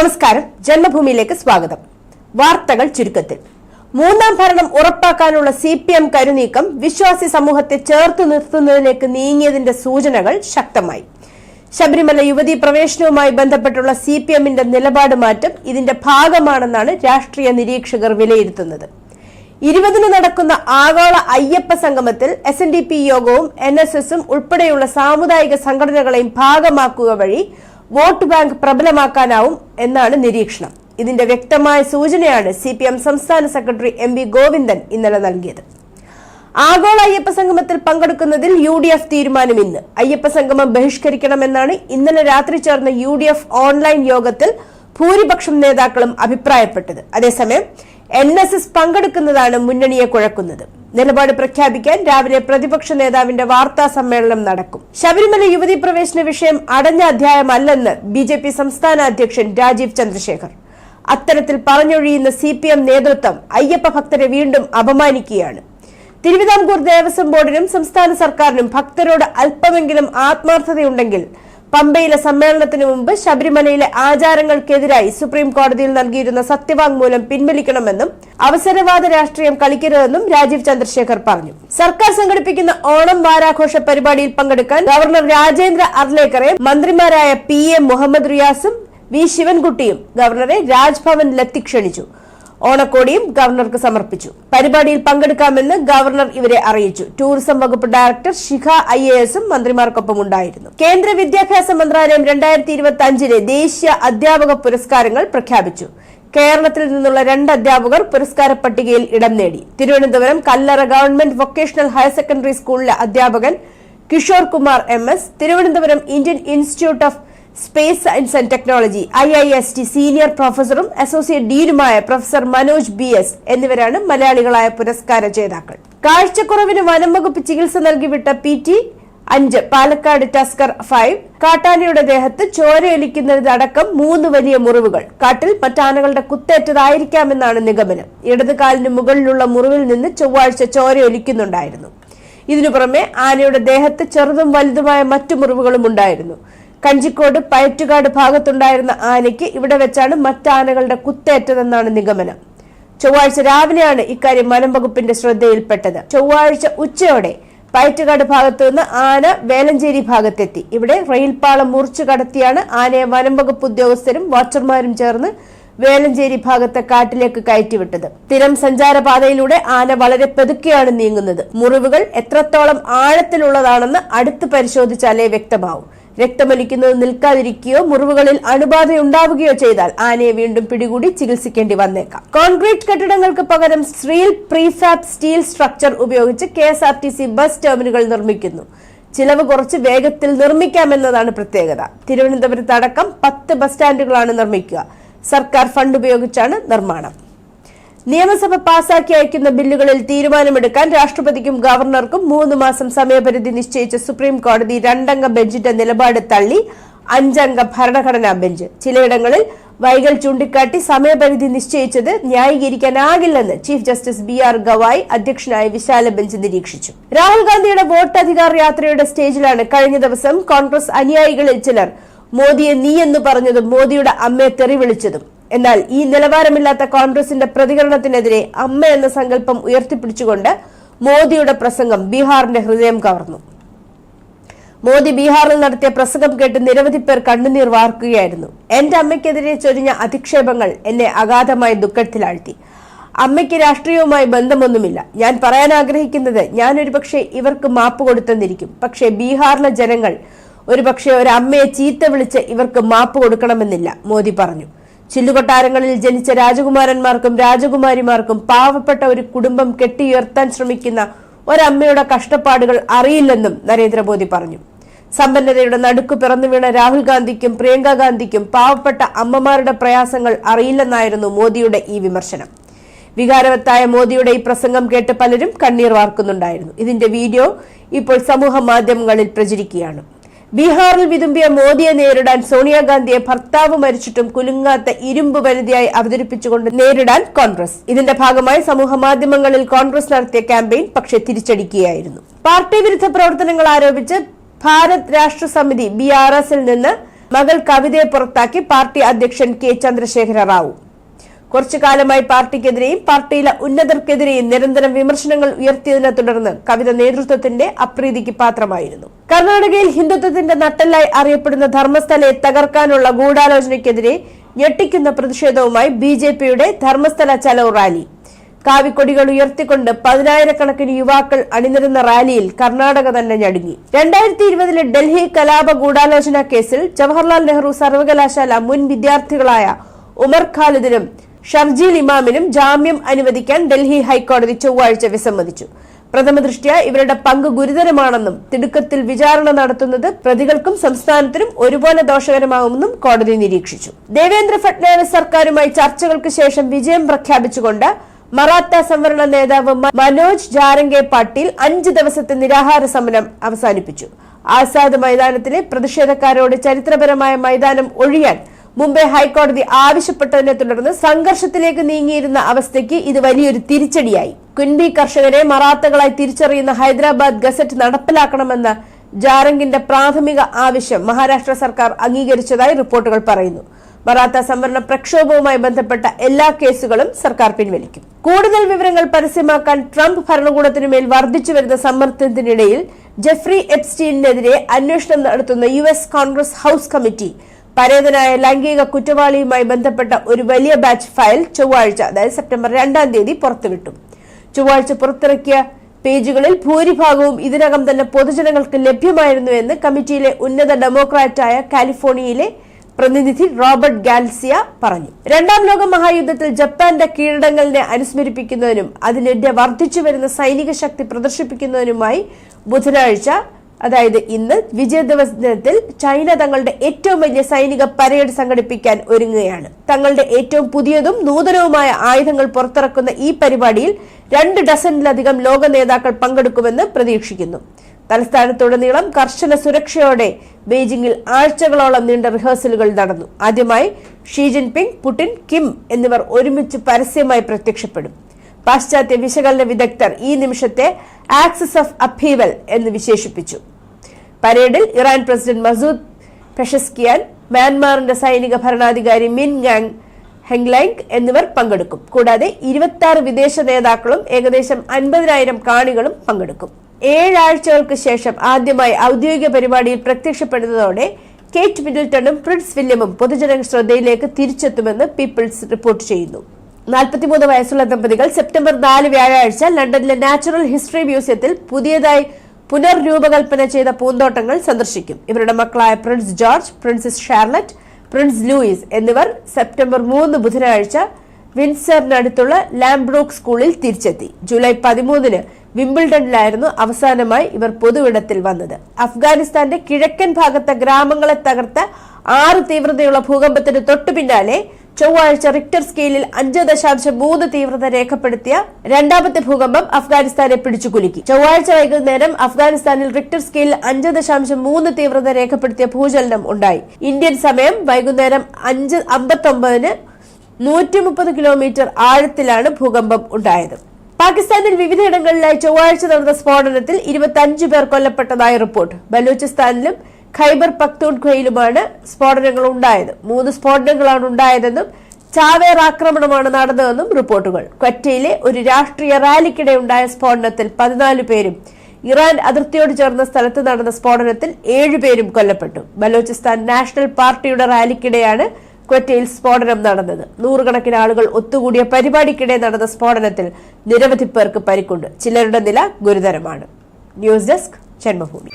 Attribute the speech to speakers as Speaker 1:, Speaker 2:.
Speaker 1: നമസ്കാരം. ജന്മഭൂമിയിലേക്ക് സ്വാഗതം. വാർത്തകൾ ചുരുക്കത്തിൽ. മൂന്നാം ഭരണം ഉറപ്പാക്കാനുള്ള സി പി എം കരുനീക്കം വിശ്വാസി സമൂഹത്തെ ചേർത്തു നിർത്തുന്നതിലേക്ക് നീങ്ങിയതിന്റെ സൂചനകൾ ശക്തമായി. ശബരിമല യുവതീ പ്രവേശനവുമായി ബന്ധപ്പെട്ടുള്ള സി പി എമ്മിന്റെ നിലപാട് മാറ്റം ഇതിന്റെ ഭാഗമാണെന്നാണ് രാഷ്ട്രീയ നിരീക്ഷകർ വിലയിരുത്തുന്നത്. ഇരുപതിന് നടക്കുന്ന ആഗോള അയ്യപ്പ സംഗമത്തിൽ എസ് എൻ ഡി പി യോഗവും എൻ എസ് എസും ഉൾപ്പെടെയുള്ള സാമുദായിക സംഘടനകളെയും ഭാഗമാക്കുക വഴി വോട്ട് ബാങ്ക് പ്രബലമാക്കാനാവും എന്നാണ് നിരീക്ഷണം. ഇതിന്റെ വ്യക്തമായ സൂചനയാണ് സി പി എം സംസ്ഥാന സെക്രട്ടറി എം വി ഗോവിന്ദൻ ഇന്നലെ നൽകിയത്. ആഗോള അയ്യപ്പ സംഗമത്തിൽ പങ്കെടുക്കുന്നതിൽ യു ഡി എഫ് തീരുമാനം ഇന്ന്. അയ്യപ്പ സംഗമം ബഹിഷ്കരിക്കണമെന്നാണ് ഇന്നലെ രാത്രി ചേർന്ന യു ഡി എഫ് ഓൺലൈൻ യോഗത്തിൽ ഭൂരിപക്ഷം നേതാക്കളും അഭിപ്രായപ്പെട്ടത്. അതേസമയം എൻ എസ് എസ് പങ്കെടുക്കുന്നതാണ് മുന്നണിയെ കുഴക്കുന്നത്. നിലപാട് പ്രഖ്യാപിക്കാൻ രാവിലെ പ്രതിപക്ഷ നേതാവിന്റെ വാർത്താ സമ്മേളനം നടക്കും. ശബരിമല യുവതി പ്രവേശന വിഷയം അടഞ്ഞ അധ്യായമല്ലെന്ന് ബി ജെ പി സംസ്ഥാന അധ്യക്ഷൻ രാജീവ് ചന്ദ്രശേഖർ. അത്തരത്തിൽ പറഞ്ഞൊഴിയുന്ന സി പി എം നേതൃത്വം അയ്യപ്പ ഭക്തരെ വീണ്ടും അപമാനിക്കുകയാണ്. തിരുവിതാംകൂർ ദേവസ്വം ബോർഡിനും സംസ്ഥാന സർക്കാരിനും ഭക്തരോട് അല്പമെങ്കിലും ആത്മാർത്ഥതയുണ്ടെങ്കിൽ പമ്പയിലെ സമ്മേളനത്തിന് മുമ്പ് ശബരിമലയിലെ ആചാരങ്ങൾക്കെതിരായി സുപ്രീം കോടതിയിൽ നൽകിയിരുന്ന സത്യവാങ്മൂലം പിൻവലിക്കണമെന്നും അവസരവാദ രാഷ്ട്രീയം കളിക്കരുതെന്നും രാജീവ് ചന്ദ്രശേഖർ പറഞ്ഞു. സർക്കാർ സംഘടിപ്പിക്കുന്ന ഓണം വാരാഘോഷ പരിപാടിയിൽ പങ്കെടുക്കാൻ ഗവർണർ രാജേന്ദ്ര അർലേക്കറെ മന്ത്രിമാരായ പി എ മുഹമ്മദ് റിയാസും വി ശിവൻകുട്ടിയും ഗവർണറെ രാജ്ഭവനിലെത്തി ക്ഷണിച്ചു ഓണക്കോടിയും ഗവർണർക്ക് സമർപ്പിച്ചു. പരിപാടിയിൽ പങ്കെടുക്കാമെന്ന് ഗവർണർ ഇവരെ അറിയിച്ചു. ടൂറിസം വകുപ്പ് ഡയറക്ടർ ശിഖ ഐ എ എസും മന്ത്രിമാർക്കൊപ്പം ഉണ്ടായിരുന്നു. കേന്ദ്ര വിദ്യാഭ്യാസ മന്ത്രാലയം രണ്ടായിരത്തി ഇരുപത്തി അഞ്ചിലെ ദേശീയ അധ്യാപക പുരസ്കാരങ്ങൾ പ്രഖ്യാപിച്ചു. കേരളത്തിൽ നിന്നുള്ള രണ്ട് അധ്യാപകർ പുരസ്കാര പട്ടികയിൽ ഇടം നേടി. Thiruvananthapuram Kallara government vocational higher secondary സ്കൂളിലെ അധ്യാപകൻ Kishore Kumar M S Thiruvananthapuram Indian Institute of Space Science and Technology I I S T senior പ്രൊഫസറും associate ഡീനുമായ പ്രൊഫസർ മനോജ് ബി എസ് എന്നിവരാണ് മലയാളികളായ പുരസ്കാര ജേതാക്കൾ. കാഴ്ചക്കുറവിന് വനം വകുപ്പ് ചികിത്സ നൽകി വിട്ട പി ടി അഞ്ച് പാലക്കാട് ടസ്കർ ഫൈവ് കാട്ടാനയുടെ ദേഹത്ത് ചോരയൊലിക്കുന്നതടക്കം മൂന്ന് വലിയ മുറിവുകൾ. കാട്ടിൽ മറ്റാനകളുടെ കുത്തേറ്റതായിരിക്കാമെന്നാണ് നിഗമനം. ഇടത് കാലിന് മുകളിലുള്ള മുറിവിൽ നിന്ന് ചൊവ്വാഴ്ച ചോരയൊലിക്കുന്നുണ്ടായിരുന്നു ഇതിനു പുറമെ ആനയുടെ ദേഹത്ത് ചെറുതും വലുതുമായ മറ്റു മുറിവുകളും ഉണ്ടായിരുന്നു. കഞ്ചിക്കോട് പയറ്റുകാട് ഭാഗത്തുണ്ടായിരുന്ന ആനയ്ക്ക് ഇവിടെ വെച്ചാണ് മറ്റാനകളുടെ കുത്തേറ്റതെന്നാണ് നിഗമനം. ചൊവ്വാഴ്ച രാവിലെയാണ് ഇക്കാര്യം വനം വകുപ്പിന്റെ ശ്രദ്ധയിൽപ്പെട്ടത്. ചൊവ്വാഴ്ച ഉച്ചയോടെ പയറ്റുകാട് ഭാഗത്തു നിന്ന് ആന വേലഞ്ചേരി ഭാഗത്തെത്തി. ഇവിടെ റെയിൽപാളം മുറിച്ചു കടത്തിയാണ് ആനയെ വനം വകുപ്പ് ഉദ്യോഗസ്ഥരും വാച്ചർമാരും ചേർന്ന് വേലഞ്ചേരി ഭാഗത്തെ കാട്ടിലേക്ക് കയറ്റിവിട്ടത്. സ്ഥിരം സഞ്ചാരപാതയിലൂടെ ആന വളരെ പെതുക്കെയാണ് നീങ്ങുന്നത്. മുറിവുകൾ എത്രത്തോളം ആഴത്തിലുള്ളതാണെന്ന് അടുത്ത് പരിശോധിച്ചാലേ വ്യക്തമാവും. രക്തമൊലിക്കുന്നത് നിൽക്കാതിരിക്കുകയോ മുറിവുകളിൽ അണുബാധയുണ്ടാവുകയോ ചെയ്താൽ ആനയെ വീണ്ടും പിടികൂടി ചികിത്സിക്കേണ്ടി വന്നേക്കാം. കോൺക്രീറ്റ് കെട്ടിടങ്ങൾക്ക് പകരം സ്റ്റീൽ പ്രീഫാബ് സ്റ്റീൽ സ്ട്രക്ചർ ഉപയോഗിച്ച് K S R T C bus ടെർമിനുകൾ നിർമ്മിക്കുന്നു. ചിലവ് കുറച്ച് വേഗത്തിൽ നിർമ്മിക്കാമെന്നതാണ് പ്രത്യേകത. തിരുവനന്തപുരത്ത് അടക്കം പത്ത് ബസ് സ്റ്റാൻഡുകളാണ് നിർമ്മിക്കുക. സർക്കാർ ഫണ്ട് ഉപയോഗിച്ചാണ് നിർമ്മാണം. നിയമസഭ പാസാക്കി അയക്കുന്ന ബില്ലുകളിൽ തീരുമാനമെടുക്കാൻ രാഷ്ട്രപതിക്കും ഗവർണർക്കും മൂന്ന് മാസം സമയപരിധി നിശ്ചയിച്ച സുപ്രീം കോടതി രണ്ടംഗ ബെഞ്ചിന്റെ നിലപാട് തള്ളി അഞ്ചംഗ ഭരണഘടനാ ബെഞ്ച്. ചിലയിടങ്ങളിൽ വൈകൽ ചൂണ്ടിക്കാട്ടി സമയപരിധി നിശ്ചയിച്ചത് ന്യായീകരിക്കാനാകില്ലെന്ന് chief justice B R Gavai അധ്യക്ഷനായ വിശാല ബെഞ്ച് നിരീക്ഷിച്ചു. രാഹുൽ ഗാന്ധിയുടെ വോട്ട് അധികാർ യാത്രയുടെ സ്റ്റേജിലാണ് കഴിഞ്ഞ ദിവസം കോൺഗ്രസ് അനുയായികളിൽ ചിലർ മോദിയെ നീ എന്ന് പറഞ്ഞതും മോദിയുടെ അമ്മയെ തെറി വിളിച്ചതും എന്നാൽ ഈ നിലവാരമില്ലാത്ത കോൺഗ്രസിന്റെ പ്രതികരണത്തിനെതിരെ അമ്മ എന്ന സങ്കല്പം ഉയർത്തിപ്പിടിച്ചുകൊണ്ട് മോദിയുടെ പ്രസംഗം ബീഹാറിന്റെ ഹൃദയം കവർന്നു. മോദി ബീഹാറിൽ നടത്തിയ പ്രസംഗം കേട്ട് നിരവധി പേർ കണ്ണുനീർ വാർക്കുകയായിരുന്നു. എന്റെ അമ്മയ്ക്കെതിരെ ചൊരിഞ്ഞ അധിക്ഷേപങ്ങൾ എന്നെ അഗാധമായി ദുഃഖത്തിലാഴ്ത്തി. അമ്മയ്ക്ക് രാഷ്ട്രീയവുമായി ബന്ധമൊന്നുമില്ല. ഞാൻ പറയാൻ ആഗ്രഹിക്കുന്നത് ഞാൻ ഒരുപക്ഷെ ഇവർക്ക് മാപ്പ് കൊടുത്തെന്നിരിക്കും. പക്ഷേ ബീഹാറിലെ ജനങ്ങൾ ഒരുപക്ഷെ ഒരു അമ്മയെ ചീത്ത വിളിച്ച് ഇവർക്ക് മാപ്പ് കൊടുക്കണമെന്നില്ല മോദി പറഞ്ഞു. ചില്ലുകൊട്ടാരങ്ങളിൽ ജനിച്ച രാജകുമാരന്മാർക്കും രാജകുമാരിമാർക്കും പാവപ്പെട്ട ഒരു കുടുംബം കെട്ടിയുയർത്താൻ ശ്രമിക്കുന്ന ഒരമ്മയുടെ കഷ്ടപ്പാടുകൾ അറിയില്ലെന്നും നരേന്ദ്രമോദി പറഞ്ഞു. സമ്പന്നതയുടെ നടുക്ക് പിറന്നു വീണ രാഹുൽ ഗാന്ധിക്കും പ്രിയങ്ക ഗാന്ധിക്കും പാവപ്പെട്ട അമ്മമാരുടെ പ്രയാസങ്ങൾ അറിയില്ലെന്നായിരുന്നു മോദിയുടെ ഈ വിമർശനം. വികാരവത്തായ മോദിയുടെ ഈ പ്രസംഗം കേട്ട് പലരും കണ്ണീർ വാർക്കുന്നുണ്ടായിരുന്നു. ഇതിന്റെ വീഡിയോ ഇപ്പോൾ സമൂഹ മാധ്യമങ്ങളിൽ പ്രചരിക്കുകയാണ്. ബീഹാറിൽ വിതുമ്പിയ മോദിയെ നേരിടാൻ സോണിയാഗാന്ധിയെ ഭർത്താവ് മരിച്ചിട്ടും കുലുങ്ങാത്ത ഇരുമ്പ് വനിതയായി അവതരിപ്പിച്ചുകൊണ്ട് നേരിടാൻ കോൺഗ്രസ്. ഇതിന്റെ ഭാഗമായി സമൂഹ മാധ്യമങ്ങളിൽ കോൺഗ്രസ് നടത്തിയ ക്യാമ്പയിൻ പക്ഷേ തിരിച്ചടിക്കുകയായിരുന്നു. പാർട്ടി വിരുദ്ധ പ്രവർത്തനങ്ങൾ ആരോപിച്ച് ഭാരത് രാഷ്ട്ര സമിതി ബി ആർ എസിൽ നിന്ന് മകൾ കവിതയെ പുറത്താക്കി പാർട്ടി അധ്യക്ഷൻ കെ ചന്ദ്രശേഖര റാവു. കുറച്ചു കാലമായി പാർട്ടിക്കെതിരെയും പാർട്ടിയിലെ ഉന്നതർക്കെതിരെയും നിരന്തരം വിമർശനങ്ങൾ ഉയർത്തിയതിനെ തുടർന്ന് കവിത നേതൃത്വത്തിന്റെ അപ്രീതിക്ക് പാത്രമായിരുന്നു. കർണാടകയിൽ ഹിന്ദുത്വത്തിന്റെ നട്ടെല്ലായി അറിയപ്പെടുന്ന ധർമ്മസ്ഥലയെ തകർക്കാനുള്ള ഗൂഢാലോചനയ്ക്കെതിരെ ഞെട്ടിക്കുന്ന പ്രതിഷേധവുമായി ബി ജെ പിയുടെ ധർമ്മസ്ഥല ചലോ റാലി. കാവിക്കൊടികൾ ഉയർത്തിക്കൊണ്ട് പതിനായിരക്കണക്കിന് യുവാക്കൾ അണിനിരുന്ന റാലിയിൽ കർണാടക തന്നെ ഞടുങ്ങി. രണ്ടായിരത്തി ഇരുപതിലെ ഡൽഹി കലാപ ഗൂഢാലോചന കേസിൽ ജവഹർലാൽ നെഹ്റു സർവകലാശാല മുൻ വിദ്യാർത്ഥികളായ ഉമർ ഖാലിദിനും ഷർജീൽ ഇമാമിനും ജാമ്യം അനുവദിക്കാൻ ഡൽഹി ഹൈക്കോടതി ചൊവ്വാഴ്ച വിസമ്മതിച്ചു. പ്രഥമ ദൃഷ്ട്യ ഇവരുടെ പങ്ക് ഗുരുതരമാണെന്നും തിടുക്കത്തിൽ വിചാരണ നടത്തുന്നത് പ്രതികൾക്കും സംസ്ഥാനത്തിനും ഒരുപോലെ ദോഷകരമാകുമെന്നും കോടതി നിരീക്ഷിച്ചു. ദേവേന്ദ്ര ഫട്നാവിസ് സർക്കാരുമായി ചർച്ചകൾക്ക് ശേഷം വിജയം പ്രഖ്യാപിച്ചുകൊണ്ട് മറാത്ത സംവരണ നേതാവ് മനോജ് ജാരംഗെ പാട്ടീൽ അഞ്ച് ദിവസത്തെ നിരാഹാര സമരം അവസാനിപ്പിച്ചു. ആസാദ് മൈതാനത്തിലെ പ്രതിഷേധക്കാരോട് ചരിത്രപരമായ മൈതാനം ഒഴിയാൻ മുംബൈ ഹൈക്കോടതി ആവശ്യപ്പെട്ടതിനെ തുടർന്ന് സംഘർഷത്തിലേക്ക് നീങ്ങിയിരുന്ന അവസ്ഥയ്ക്ക് ഇത് വലിയൊരു തിരിച്ചടിയായി. കുൻബി കർഷകരെ മറാത്തകളായി തിരിച്ചറിയുന്ന ഹൈദരാബാദ് ഗസറ്റ് നടപ്പിലാക്കണമെന്ന ജാരംഗിന്റെ പ്രാഥമിക ആവശ്യം മഹാരാഷ്ട്ര സർക്കാർ അംഗീകരിച്ചതായി റിപ്പോർട്ടുകൾ പറയുന്നു. മറാത്ത സംവരണ പ്രക്ഷോഭവുമായി ബന്ധപ്പെട്ട എല്ലാ കേസുകളും സർക്കാർ പിൻവലിക്കും. കൂടുതൽ വിവരങ്ങൾ പരസ്യമാക്കാൻ ട്രംപ് ഭരണകൂടത്തിനുമേൽ വർദ്ധിച്ചു വരുന്ന സമ്മർദ്ദത്തിനിടയിൽ ജെഫ്രി എപ്സ്റ്റീനെതിരെ അന്വേഷണം നടത്തുന്ന യു കോൺഗ്രസ് ഹൌസ് കമ്മിറ്റി പരേതനായ ലൈംഗിക കുറ്റവാളിയുമായി ബന്ധപ്പെട്ട ഒരു വലിയ ബാച്ച് ഫയൽ ചൊവ്വാഴ്ച അതായത് സെപ്റ്റംബർ രണ്ടാം തീയതി പുറത്തുവിട്ടു. ചൊവ്വാഴ്ച പുറത്തിറക്കിയ പേജുകളിൽ ഭൂരിഭാഗവും ഇതിനകം തന്നെ പൊതുജനങ്ങൾക്ക് ലഭ്യമായിരുന്നുവെന്ന് കമ്മിറ്റിയിലെ ഉന്നത ഡെമോക്രാറ്റായ കാലിഫോർണിയയിലെ പ്രതിനിധി റോബർട്ട് ഗാൽസിയ പറഞ്ഞു. രണ്ടാം ലോക മഹായുദ്ധത്തിൽ ജപ്പാന്റെ കീഴടങ്ങളിനെ അനുസ്മരിപ്പിക്കുന്നതിനും അതിനെതിരെ വർദ്ധിച്ചു വരുന്ന സൈനിക ശക്തി പ്രദർശിപ്പിക്കുന്നതിനുമായി ബുധനാഴ്ച അതായത് ഇന്ന് വിജയ ദിവസ ദിനത്തിൽ ചൈന തങ്ങളുടെ ഏറ്റവും വലിയ സൈനിക പരേഡ് സംഘടിപ്പിക്കാൻ ഒരുങ്ങുകയാണ്. തങ്ങളുടെ ഏറ്റവും പുതിയതും നൂതനവുമായ ആയുധങ്ങൾ പുറത്തിറക്കുന്ന ഈ പരിപാടിയിൽ രണ്ട് ഡസനിലധികം ലോക നേതാക്കൾ പങ്കെടുക്കുമെന്ന് പ്രതീക്ഷിക്കുന്നു. തലസ്ഥാനത്തുടനീളം കർശന സുരക്ഷയോടെ ബെയ്ജിംഗിൽ ആഴ്ചകളോളം നീണ്ട റിഹേഴ്സലുകൾ നടന്നു. ആദ്യമായി ഷീ ജിൻപിങ് പുടിൻ കിം എന്നിവർ ഒരുമിച്ച് പരസ്യമായി പ്രത്യക്ഷപ്പെടും. പാശ്ചാത്യ വിശകലന വിദഗ്ധർ ഈ നിമിഷത്തെ ആക്സസ് ഓഫ് അഫീവൽ എന്ന് വിശേഷിപ്പിച്ചു. പരേഡിൽ ഇറാൻ പ്രസിഡന്റ് മസൂദ് പെഷസ്കിയാൻ മ്യാൻമാറിന്റെ സൈനിക ഭരണാധികാരി മിൻ ഗാങ് ഹെങ്ലൈങ് എന്നിവർ പങ്കെടുക്കും. കൂടാതെ ഇരുപത്തി വിദേശ നേതാക്കളും ഏകദേശം അൻപതിനായിരം കാണികളും പങ്കെടുക്കും. ഏഴാഴ്ചകൾക്ക് ശേഷം ആദ്യമായി ഔദ്യോഗിക പരിപാടിയിൽ പ്രത്യക്ഷപ്പെടുന്നതോടെ കേറ്റ് മിഡിൽട്ടണും പ്രിൻസ് വില്യമും പൊതുജന ശ്രദ്ധയിലേക്ക് തിരിച്ചെത്തുമെന്ന് പീപ്പിൾസ് റിപ്പോർട്ട് ചെയ്യുന്നു. നാൽപ്പത്തിമൂന്ന് വയസ്സുള്ള ദമ്പതികൾ സെപ്റ്റംബർ നാല് വ്യാഴാഴ്ച ലണ്ടനിലെ നാച്ചുറൽ ഹിസ്റ്ററി മ്യൂസിയത്തിൽ പുതിയതായി പുനർരൂപകൽപ്പന ചെയ്ത പൂന്തോട്ടങ്ങൾ സന്ദർശിക്കും. ഇവരുടെ മക്കളായ Prince George Princess Charlotte Prince Louis എന്നിവർ സെപ്റ്റംബർ മൂന്ന് ബുധനാഴ്ച വിൻസറിനടുത്തുള്ള ലാംബ്രോക്ക് സ്കൂളിൽ തിരിച്ചെത്തി. ജൂലൈ പതിമൂന്നിന് വിംബിൾഡണിലായിരുന്നു അവസാനമായി ഇവർ പൊതുവിടത്തിൽ വന്നത്. അഫ്ഗാനിസ്ഥാന്റെ കിഴക്കൻ ഭാഗത്തെ ഗ്രാമങ്ങളെ തകർത്ത ആറ് തീവ്രതയുള്ള ഭൂകമ്പത്തിന് തൊട്ടു പിന്നാലെ ചൊവ്വാഴ്ച റിക്ടർ സ്കെയിലിൽ അഞ്ച് ദശാംശം മൂന്ന് തീവ്രത രേഖപ്പെടുത്തിയ രണ്ടാമത്തെ ഭൂകമ്പം അഫ്ഗാനിസ്ഥാനെ പിടിച്ചുകുലുക്കി. ചൊവ്വാഴ്ച വൈകുന്നേരം അഫ്ഗാനിസ്ഥാനിൽ റിക്ടർ സ്കെയിലിൽ അഞ്ച് ദശാംശം മൂന്ന് തീവ്രത രേഖപ്പെടുത്തിയ ഭൂചലനം ഉണ്ടായി. ഇന്ത്യൻ സമയം വൈകുന്നേരം അഞ്ച് അമ്പത്തൊമ്പതിന് നൂറ്റി മുപ്പത് കിലോമീറ്റർ ആഴത്തിലാണ് ഭൂകമ്പം ഉണ്ടായത്. പാകിസ്ഥാനിൽ വിവിധയിടങ്ങളിലായി ചൊവ്വാഴ്ച നടന്ന സ്ഫോടനത്തിൽ ഇരുപത്തി പേർ കൊല്ലപ്പെട്ടതായി റിപ്പോർട്ട്. ബലൂചിസ്ഥാനിലും ഖൈബർ പക്തൂൺഖയിലുമാണ് സ്ഫോടനങ്ങൾ ഉണ്ടായത് മൂന്ന് സ്ഫോടനങ്ങളാണ് ഉണ്ടായതെന്നും ചാവേർ ആക്രമണമാണ് നടന്നതെന്നും റിപ്പോർട്ടുകൾ. ക്വറ്റയിലെ ഒരു രാഷ്ട്രീയ റാലിക്കിടെ ഉണ്ടായ സ്ഫോടനത്തിൽ പതിനാല് പേരും ഇറാൻ അതിർത്തിയോട് ചേർന്ന സ്ഥലത്ത് നടന്ന സ്ഫോടനത്തിൽ ഏഴുപേരും കൊല്ലപ്പെട്ടു. ബലോചിസ്ഥാൻ നാഷണൽ പാർട്ടിയുടെ റാലിക്കിടെയാണ് ക്വറ്റയിൽ സ്ഫോടനം നടന്നത്. നൂറുകണക്കിന് ആളുകൾ ഒത്തുകൂടിയ പരിപാടിക്കിടെ നടന്ന സ്ഫോടനത്തിൽ നിരവധി പേർക്ക് പരിക്കുണ്ട്. ചിലരുടെ നില ഗുരുതരമാണ്. News desk Janmabhumi.